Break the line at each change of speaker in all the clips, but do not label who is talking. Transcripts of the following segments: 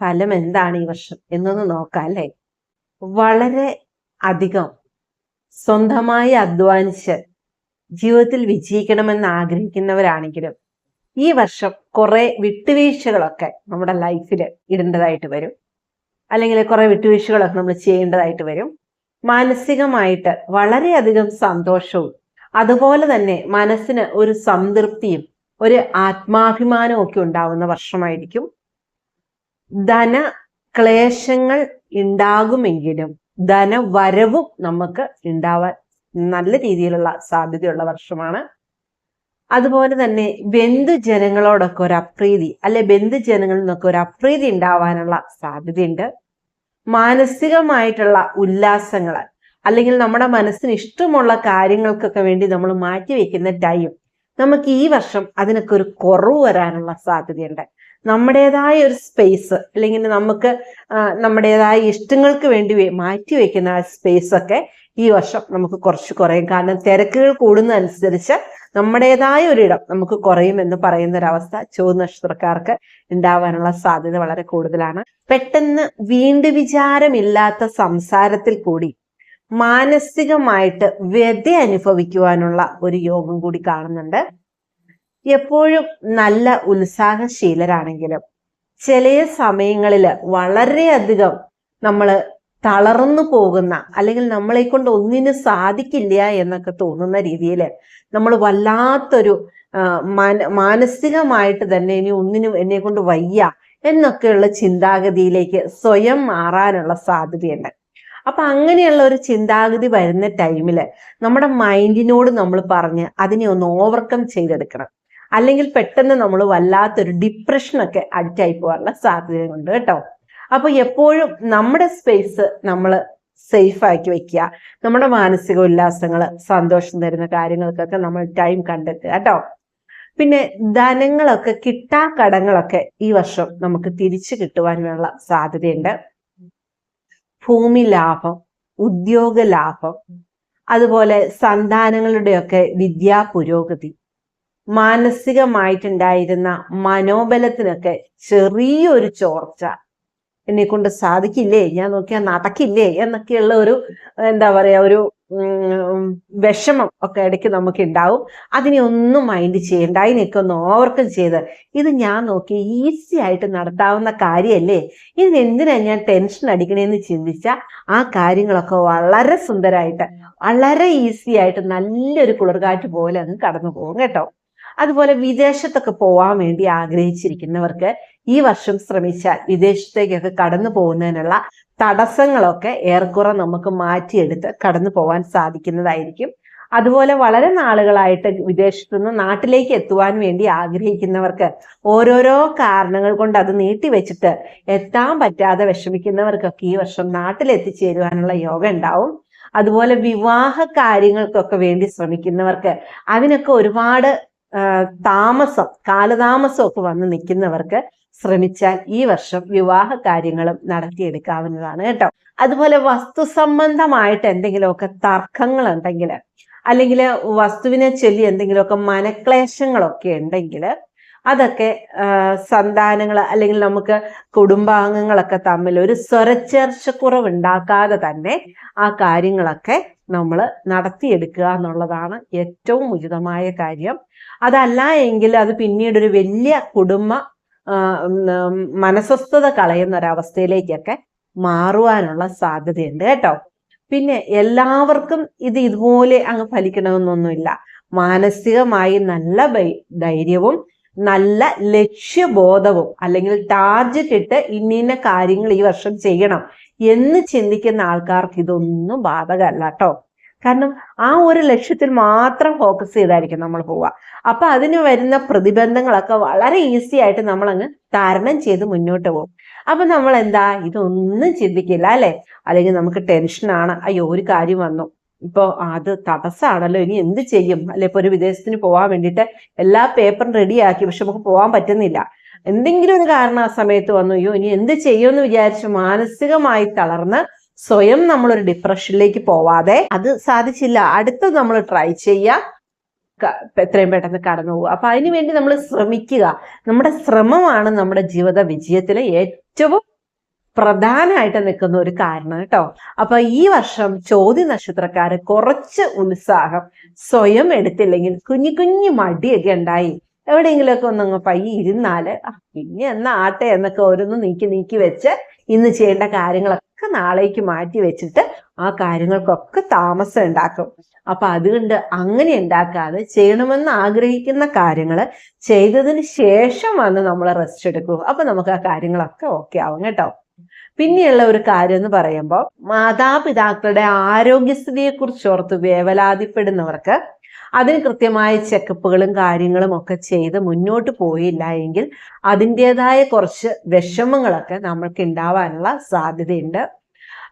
ഫലം എന്താണ് ഈ വർഷം എന്നൊന്ന് നോക്കാം അല്ലേ? വളരെ അധികം സ്വന്തമായി അധ്വാനിച്ച് ജീവിതത്തിൽ വിജയിക്കണമെന്ന് ആഗ്രഹിക്കുന്നവരാണെങ്കിലും ഈ വർഷം കുറെ വിട്ടുവീഴ്ചകളൊക്കെ നമ്മുടെ ലൈഫിൽ ഇടേണ്ടതായിട്ട് വരും. അല്ലെങ്കിൽ കുറെ വിട്ടുവീഴ്ചകളൊക്കെ നമ്മൾ ചെയ്യേണ്ടതായിട്ട് വരും. മാനസികമായിട്ട് വളരെയധികം സന്തോഷവും അതുപോലെ തന്നെ മനസ്സിന് ഒരു സംതൃപ്തിയും ഒരു ആത്മാഭിമാനവും ഒക്കെ ഉണ്ടാവുന്ന വർഷമായിരിക്കും. ധന ക്ലേശങ്ങൾ ഉണ്ടാകുമെങ്കിലും ധനവരവും നമുക്ക് ഉണ്ടാവാൻ നല്ല രീതിയിലുള്ള സാധ്യതയുള്ള വർഷമാണ്. അതുപോലെ തന്നെ ബന്ധുജനങ്ങളോടൊക്കെ ഒരു അപ്രീതി അല്ലെ ബന്ധുജനങ്ങളിൽ നിന്നൊക്കെ ഒരു അപ്രീതി ഉണ്ടാവാനുള്ള സാധ്യതയുണ്ട്. മാനസികമായിട്ടുള്ള ഉല്ലാസങ്ങൾ അല്ലെങ്കിൽ നമ്മുടെ മനസ്സിന് ഇഷ്ടമുള്ള കാര്യങ്ങൾക്കൊക്കെ വേണ്ടി നമ്മൾ മാറ്റിവെക്കുന്ന ടൈം നമുക്ക് ഈ വർഷം അതിനൊക്കെ ഒരു കുറവ് വരാനുള്ള സാധ്യതയുണ്ട്. നമ്മുടേതായ ഒരു സ്പേസ് അല്ലെങ്കിൽ നമുക്ക് നമ്മുടേതായ ഇഷ്ടങ്ങൾക്ക് വേണ്ടി മാറ്റി വെക്കുന്ന ആ സ്പേസ് ഒക്കെ ഈ വർഷം നമുക്ക് കുറച്ച് കുറയും. കാരണം തിരക്കുകൾ കൂടുന്നതനുസരിച്ച് നമ്മുടേതായ ഒരിടം നമുക്ക് കുറയും എന്ന് പറയുന്ന ഒരവസ്ഥ ചോദ്യ നക്ഷത്രക്കാർക്ക് ഉണ്ടാവാനുള്ള സാധ്യത വളരെ കൂടുതലാണ്. പെട്ടെന്ന് വീണ്ടു വിചാരമില്ലാത്ത സംസാരത്തിൽ കൂടി മാനസികമായിട്ട് വ്യത അനുഭവിക്കുവാനുള്ള ഒരു യോഗം കൂടി കാണുന്നുണ്ട്. എപ്പോഴും നല്ല ഉത്സാഹശീലരാണെങ്കിലും ചില സമയങ്ങളിൽ വളരെയധികം നമ്മൾ തളർന്നു പോകുന്ന അല്ലെങ്കിൽ നമ്മളെ കൊണ്ട് ഒന്നിനും സാധിക്കില്ല എന്നൊക്കെ തോന്നുന്ന രീതിയിൽ നമ്മൾ വല്ലാത്തൊരു മാനസികമായിട്ട് തന്നെ ഇനി ഒന്നിനും എന്നെ കൊണ്ട് വയ്യ എന്നൊക്കെയുള്ള ചിന്താഗതിയിലേക്ക് സ്വയം മാറാനുള്ള സാധ്യതയുണ്ട്. അപ്പൊ അങ്ങനെയുള്ള ഒരു ചിന്താഗതി വരുന്ന ടൈമിൽ നമ്മുടെ മൈൻഡിനോട് നമ്മൾ പറഞ്ഞ് അതിനെ ഒന്ന് ഓവർകം ചെയ്തെടുക്കണം. അല്ലെങ്കിൽ പെട്ടെന്ന് നമ്മൾ വല്ലാത്തൊരു ഡിപ്രഷനൊക്കെ അഡിക്റ്റ് ആയി പോകാനുള്ള സാധ്യതയുണ്ട് കേട്ടോ. അപ്പൊ എപ്പോഴും നമ്മുടെ സ്പേസ് നമ്മൾ സേഫ് ആക്കി വെക്കുക. നമ്മുടെ മാനസിക ഉല്ലാസങ്ങൾ സന്തോഷം തരുന്ന കാര്യങ്ങൾക്കൊക്കെ നമ്മൾ ടൈം കണ്ടെത്തുക കേട്ടോ. പിന്നെ ധനങ്ങളൊക്കെ കിട്ടാ കടങ്ങളൊക്കെ ഈ വർഷം നമുക്ക് തിരിച്ചു കിട്ടുവാനുള്ള സാധ്യതയുണ്ട്. ഭൂമി ലാഭം ഉദ്യോഗ ലാഭം അതുപോലെ സന്താനങ്ങളുടെയൊക്കെ വിദ്യാ പുരോഗതി മാനസികമായിട്ടുണ്ടായിരുന്ന മനോബലത്തിനൊക്കെ ചെറിയൊരു ചോർച്ച എന്നെ കൊണ്ട് സാധിക്കില്ലേ? ഞാൻ നോക്കിയാൽ നടക്കില്ലേ? എന്നൊക്കെയുള്ള ഒരു എന്താ പറയാ ഒരു വിഷമം ഒക്കെ ഇടയ്ക്ക് നമുക്ക് ഉണ്ടാവും അതിനെ ഒന്നും മൈൻഡ് ചെയ്യണ്ട. അതിനെയൊക്കെ ഒന്ന് ഓവർകം ചെയ്ത്. ഇത് ഞാൻ നോക്കി ഈസി ആയിട്ട് നടത്താവുന്ന കാര്യമല്ലേ ഇതിന് എന്തിനാ ഞാൻ ടെൻഷൻ അടിക്കണേന്ന് ചിന്തിച്ച ആ കാര്യങ്ങളൊക്കെ വളരെ സുന്ദരമായിട്ട് വളരെ ഈസി ആയിട്ട് നല്ലൊരു കുളിർകാറ്റ് പോലെ അങ്ങ് കടന്നു പോകും കേട്ടോ. അതുപോലെ വിദേശത്തൊക്കെ പോവാൻ വേണ്ടി ആഗ്രഹിച്ചിരിക്കുന്നവർക്ക് ഈ വർഷം ശ്രമിച്ചാൽ വിദേശത്തേക്കൊക്കെ കടന്നു പോകുന്നതിനുള്ള തടസ്സങ്ങളൊക്കെ ഏറെക്കുറെ നമുക്ക് മാറ്റിയെടുത്ത് കടന്നു പോകാൻ സാധിക്കുന്നതായിരിക്കും. അതുപോലെ വളരെ നാളുകളായിട്ട് വിദേശത്തു നിന്ന് നാട്ടിലേക്ക് എത്തുവാൻ വേണ്ടി ആഗ്രഹിക്കുന്നവർക്ക് ഓരോരോ കാരണങ്ങൾ കൊണ്ട് അത് നീട്ടിവെച്ചിട്ട് എത്താൻ പറ്റാതെ വിഷമിക്കുന്നവർക്കൊക്കെ ഈ വർഷം നാട്ടിൽ എത്തിച്ചേരുവാനുള്ള യോഗം ഉണ്ടാവും. അതുപോലെ വിവാഹ കാര്യങ്ങൾക്കൊക്കെ വേണ്ടി ശ്രമിക്കുന്നവർക്ക് അതിനൊക്കെ ഒരുപാട് താമസം കാലതാമസം ഒക്കെ വന്ന് നിൽക്കുന്നവർക്ക് ശ്രമിച്ചാൽ ഈ വർഷം വിവാഹ കാര്യങ്ങളും നടത്തിയെടുക്കാവുന്നതാണ് കേട്ടോ. അതുപോലെ വസ്തു സംബന്ധമായിട്ട് എന്തെങ്കിലുമൊക്കെ തർക്കങ്ങൾ ഉണ്ടെങ്കിൽ അല്ലെങ്കിൽ വസ്തുവിനെ ചൊല്ലി എന്തെങ്കിലുമൊക്കെ മനക്ലേശങ്ങളൊക്കെ ഉണ്ടെങ്കിൽ അതൊക്കെ സന്താനങ്ങൾ അല്ലെങ്കിൽ നമുക്ക് കുടുംബാംഗങ്ങളൊക്കെ തമ്മിൽ ഒരു സ്വരച്ചേർച്ചക്കുറവ് ഉണ്ടാക്കാതെ തന്നെ ആ കാര്യങ്ങളൊക്കെ നമ്മൾ നടത്തിയെടുക്കുക എന്നുള്ളതാണ് ഏറ്റവും ഉചിതമായ കാര്യം. അതല്ല എങ്കിൽ അത് പിന്നീട് ഒരു വലിയ കുടുംബ മനസ്വസ്ഥത കളയുന്ന ഒരവസ്ഥയിലേക്കൊക്കെ മാറുവാനുള്ള സാധ്യതയുണ്ട് കേട്ടോ. പിന്നെ എല്ലാവർക്കും ഇത് ഇതുപോലെ അങ്ങ് ഫലിക്കണമെന്നൊന്നുമില്ല. മാനസികമായി നല്ല ധൈര്യവും നല്ല ലക്ഷ്യബോധവും അല്ലെങ്കിൽ ടാർജറ്റ് ഇട്ട് ഇന്ന കാര്യങ്ങൾ ഈ വർഷം ചെയ്യണം എന്ന് ചിന്തിക്കുന്ന ആൾക്കാർക്ക് ഇതൊന്നും ബാധകമല്ല കേട്ടോ. കാരണം ആ ഒരു ലക്ഷ്യത്തിൽ മാത്രം ഫോക്കസ് ചെയ്തായിരിക്കും നമ്മൾ പോവുക. അപ്പൊ അതിന് വരുന്ന പ്രതിബന്ധങ്ങളൊക്കെ വളരെ ഈസി ആയിട്ട് നമ്മൾ അങ്ങ് തരണം ചെയ്ത് മുന്നോട്ട് പോകും. അപ്പൊ നമ്മൾ എന്താ ഇതൊന്നും ചിന്തിക്കില്ല അല്ലെ? അല്ലെങ്കിൽ നമുക്ക് ടെൻഷനാണ് അയ്യോ ഒരു കാര്യം വന്നു. ഇപ്പൊ അത് തടസ്സമാണല്ലോ ഇനി എന്ത് ചെയ്യും? അല്ലെ ഇപ്പൊ ഒരു വിദേശത്തിന് പോകാൻ വേണ്ടിയിട്ട് എല്ലാ പേപ്പറും റെഡിയാക്കി പക്ഷെ നമുക്ക് പോകാൻ പറ്റുന്നില്ല. എന്തെങ്കിലും ഒരു കാരണം ആ സമയത്ത് വന്നു. അയ്യോ ഇനി എന്ത് ചെയ്യും എന്ന് വിചാരിച്ച് മാനസികമായി തളർന്ന് സ്വയം നമ്മളൊരു ഡിപ്രഷനിലേക്ക് പോവാതെ അത് സാധിച്ചില്ല. അടുത്ത് നമ്മൾ ട്രൈ ചെയ്യുക എത്രയും പെട്ടെന്ന് കടന്നു പോകുക അപ്പൊ അതിനുവേണ്ടി നമ്മൾ ശ്രമിക്കുക. നമ്മുടെ ശ്രമമാണ് നമ്മുടെ ജീവിത വിജയത്തിലെ ഏറ്റവും പ്രധാനമായിട്ട് നിൽക്കുന്ന ഒരു കാരണം കേട്ടോ. അപ്പൊ ഈ വർഷം ചോദ്യ നക്ഷത്രക്കാർ കുറച്ച് ഉത്സാഹം സ്വയം എടുത്തില്ലെങ്കിൽ കുഞ്ഞു കുഞ്ഞു മടിയൊക്കെ ഉണ്ടായി. എവിടെയെങ്കിലുമൊക്കെ ഒന്നങ്ങ് പയ്യെ ഇരുന്നാൽ പിന്നെ എന്നാ ആട്ടെ എന്നൊക്കെ ഓരോന്ന് നീക്കി നീക്കി വെച്ച് ഇന്ന് ചെയ്യേണ്ട കാര്യങ്ങളൊക്കെ നാളേക്ക് മാറ്റി വെച്ചിട്ട് ആ കാര്യങ്ങൾക്കൊക്കെ താമസം ഉണ്ടാക്കും. അപ്പൊ അതുകൊണ്ട് അങ്ങനെ ഉണ്ടാക്കാതെ ചെയ്യണമെന്ന് ആഗ്രഹിക്കുന്ന കാര്യങ്ങൾ ചെയ്തതിന് ശേഷം വന്ന് നമ്മൾ റെസ്റ്റ് എടുക്കും. അപ്പൊ നമുക്ക് ആ കാര്യങ്ങളൊക്കെ ഓക്കെ ആവും കേട്ടോ. പിന്നെയുള്ള ഒരു കാര്യം എന്ന് പറയുമ്പോൾ മാതാപിതാക്കളുടെ ആരോഗ്യസ്ഥിതിയെ കുറിച്ച് ഓർത്ത് വേവലാതിപ്പെടുന്നവർക്ക് അതിന് കൃത്യമായ ചെക്കപ്പുകളും കാര്യങ്ങളും ഒക്കെ ചെയ്ത് മുന്നോട്ട് പോയില്ല എങ്കിൽ അതിന്റെതായ കുറച്ച് വിഷമങ്ങളൊക്കെ നമ്മൾക്ക് ഉണ്ടാവാനുള്ള സാധ്യതയുണ്ട്.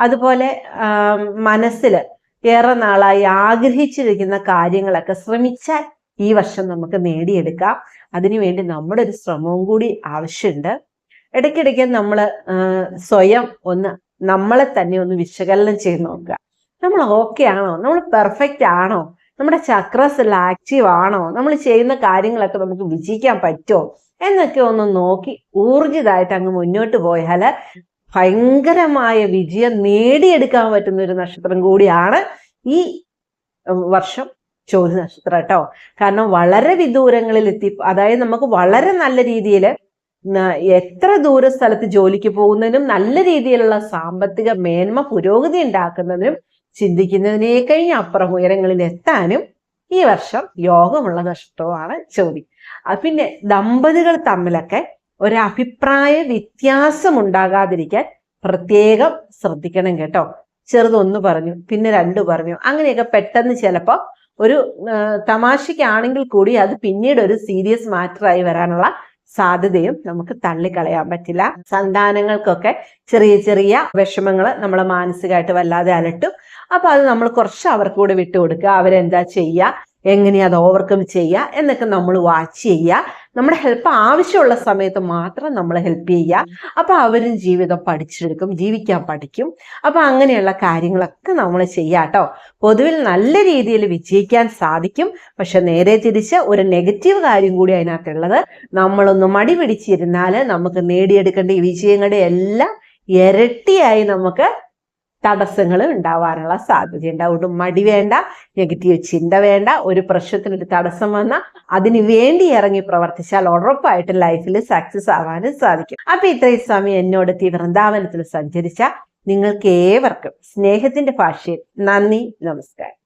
അതുപോലെ മനസ്സിൽ ഏറെ നാളായി ആഗ്രഹിച്ചിരിക്കുന്ന കാര്യങ്ങളൊക്കെ ശ്രമിച്ചാൽ ഈ വർഷം നമുക്ക് നേടിയെടുക്കാം. അതിനുവേണ്ടി നമ്മുടെ ഒരു ശ്രമവും കൂടി ആവശ്യമുണ്ട്. ഇടയ്ക്കിടയ്ക്ക് നമ്മൾ സ്വയം ഒന്ന് നമ്മളെ തന്നെ ഒന്ന് വിശകലനം ചെയ്ത് നോക്കുക. നമ്മൾ ഓക്കെ ആണോ? നമ്മൾ പെർഫെക്റ്റ് ആണോ? നമ്മുടെ ചക്രസ് എല്ലാം ആക്റ്റീവ് ആണോ? നമ്മൾ ചെയ്യുന്ന കാര്യങ്ങളൊക്കെ നമുക്ക് വിജയിക്കാൻ പറ്റുമോ? എന്നൊക്കെ ഒന്ന് നോക്കി ഊർജിതായിട്ട് അങ്ങ് മുന്നോട്ട് പോയാൽ ഭയങ്കരമായ വിജയം നേടിയെടുക്കാൻ പറ്റുന്ന ഒരു നക്ഷത്രം കൂടിയാണ് ഈ വർഷം ചോദ്യ നക്ഷത്രം കേട്ടോ. കാരണം വളരെ വിദൂരങ്ങളിൽ എത്തി അതായത് നമുക്ക് വളരെ നല്ല രീതിയിൽ എത്ര ദൂര സ്ഥലത്ത് ജോലിക്ക് പോകുന്നതിനും നല്ല രീതിയിലുള്ള സാമ്പത്തിക മേന്മ പുരോഗതി ഉണ്ടാക്കുന്നതിനും ചിന്തിക്കുന്നതിനേക്കഴിഞ്ഞ അപ്പുറം ഉയരങ്ങളിൽ എത്താനും ഈ വർഷം യോഗമുള്ള നഷ്ടമാണ് ചോദ്യം. പിന്നെ ദമ്പതികൾ തമ്മിലൊക്കെ ഒരു വ്യത്യാസം ഉണ്ടാകാതിരിക്കാൻ പ്രത്യേകം ശ്രദ്ധിക്കണം കേട്ടോ. ചെറുതൊന്ന് പറഞ്ഞു പിന്നെ രണ്ട് പറഞ്ഞു. അങ്ങനെയൊക്കെ പെട്ടെന്ന് ചിലപ്പോ ഒരു തമാശയ്ക്കാണെങ്കിൽ കൂടി അത് പിന്നീട് ഒരു സീരിയസ് മാറ്ററായി വരാനുള്ള സാധ്യതയും നമുക്ക് തള്ളിക്കളയാൻ പറ്റില്ല. സന്താനങ്ങൾക്കൊക്കെ ചെറിയ ചെറിയ വിഷമങ്ങൾ നമ്മളെ മാനസികമായിട്ട് വല്ലാതെ അലട്ടും. അപ്പൊ അത് നമ്മൾ കുറച്ച് അവർക്ക് കൂടെ വിട്ടുകൊടുക്കുക. അവരെന്താ ചെയ്യുക? എങ്ങനെയാ അത് ഓവർകം ചെയ്യുക എന്നൊക്കെ നമ്മൾ വാച്ച് ചെയ്യുക നമ്മുടെ ഹെൽപ്പ് ആവശ്യമുള്ള സമയത്ത് മാത്രം നമ്മൾ ഹെൽപ്പ് ചെയ്യുക അപ്പൊ അവരും ജീവിതം പഠിച്ചെടുക്കും ജീവിക്കാൻ പഠിക്കും. അപ്പൊ അങ്ങനെയുള്ള കാര്യങ്ങളൊക്കെ നമ്മൾ ചെയ്യാട്ടോ പൊതുവിൽ നല്ല രീതിയിൽ വിജയിക്കാൻ സാധിക്കും. പക്ഷെ നേരെ തിരിച്ച് ഒരു നെഗറ്റീവ് കാര്യം കൂടി അതിനകത്തുള്ളത് നമ്മളൊന്ന് മടി പിടിച്ചിരുന്നാൽ നമുക്ക് നേടിയെടുക്കേണ്ട ഈ വിജയങ്ങളുടെ എല്ലാം ഇരട്ടിയായി നമുക്ക് തടസ്സങ്ങൾ ഉണ്ടാവാനുള്ള സാധ്യതയുണ്ട്. അതുകൊണ്ട് മടി വേണ്ട നെഗറ്റീവ് ചിന്ത വേണ്ട ഒരു പ്രശ്നത്തിനൊരു തടസ്സം വന്നാൽ അതിന് വേണ്ടി ഇറങ്ങി പ്രവർത്തിച്ചാൽ ഉറപ്പായിട്ട് ലൈഫിൽ സക്സസ് ആവാനും സാധിക്കും. അപ്പൊ ഇത്രയും സമയം എന്നോട് വൃന്ദാവനത്തിൽ സഞ്ചരിച്ച നിങ്ങൾക്ക് ഏവർക്കും സ്നേഹത്തിന്റെ ഭാഷയിൽ നന്ദി നമസ്കാരം.